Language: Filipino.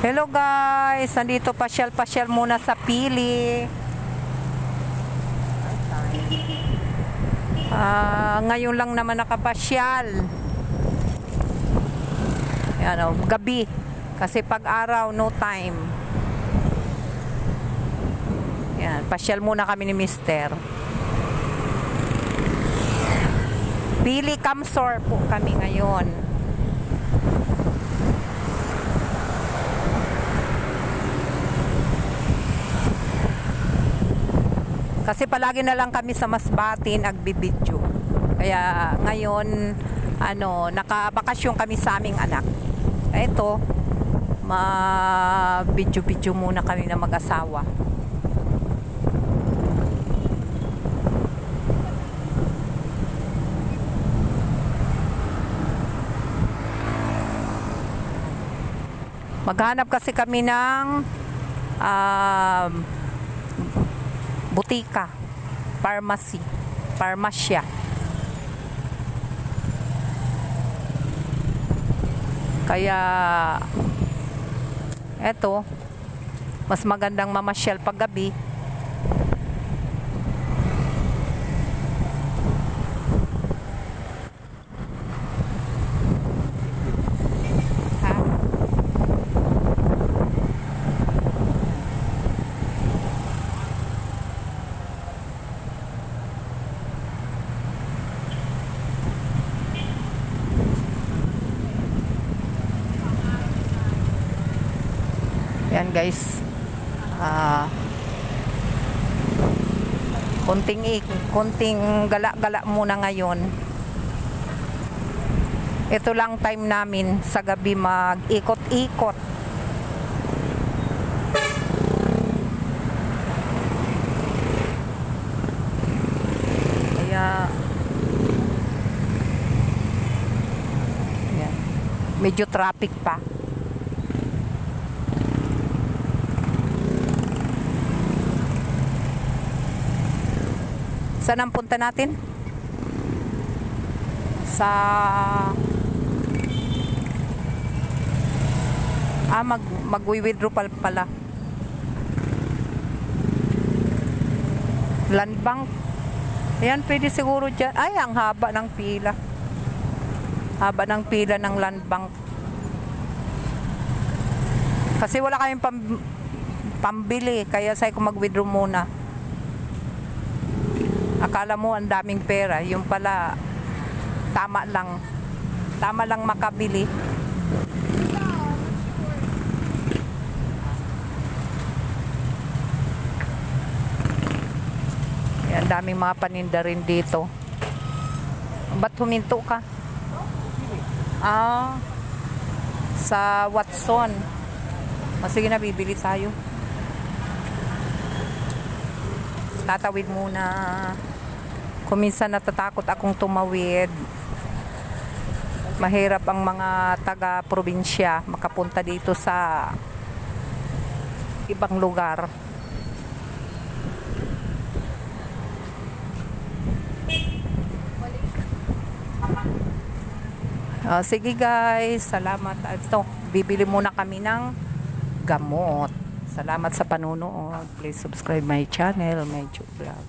Hello guys, nandito pasyal-pasyal muna sa pili. Ah, ngayon lang naman nakapasyal. Yan o, gabi. Kasi pag araw, no time. Yan, pasyal muna kami ni Mister. Pili Kamsor po kami ngayon. Kasi palagi na lang kami sa Masbate nagbibidyo. Kaya ngayon, ano, nakabakasyon kami sa aming anak. Ito, ma-video-video muna kami na mag-asawa. Maghanap kasi kami ng um, butika, pharmacy, parmasya. Kaya eto, mas magandang mamasyal pag gabi. Guys. Ah konting ik, konting gala-gala muna ngayon. Ito lang time namin sa gabi mag-ikot-ikot. Kaya yan. Medyo traffic pa. Saan ang punta natin? Sa Ah, mag mag-withdraw pal pala. Land bank. Ayan, pwede siguro dyan. Ay, ang haba ng pila. Haba ng pila ng land bank. Kasi wala kaming pam, pambili. Kaya sa'yo ko mag-withdraw muna. Akala mo ang daming pera. Yung pala, tama lang. Tama lang makabili. Yan, daming mga paninda rin dito. Ba't huminto ka? Ah, sa Watson. O sige na, bibili tayo. Tatawid muna. Kung minsan natatakot akong tumawid, mahirap ang mga taga-probinsya makapunta dito sa ibang lugar. Ah, sige guys, salamat. Ito, bibili muna kami ng gamot. Salamat sa panunood. Please subscribe my channel, my vlog.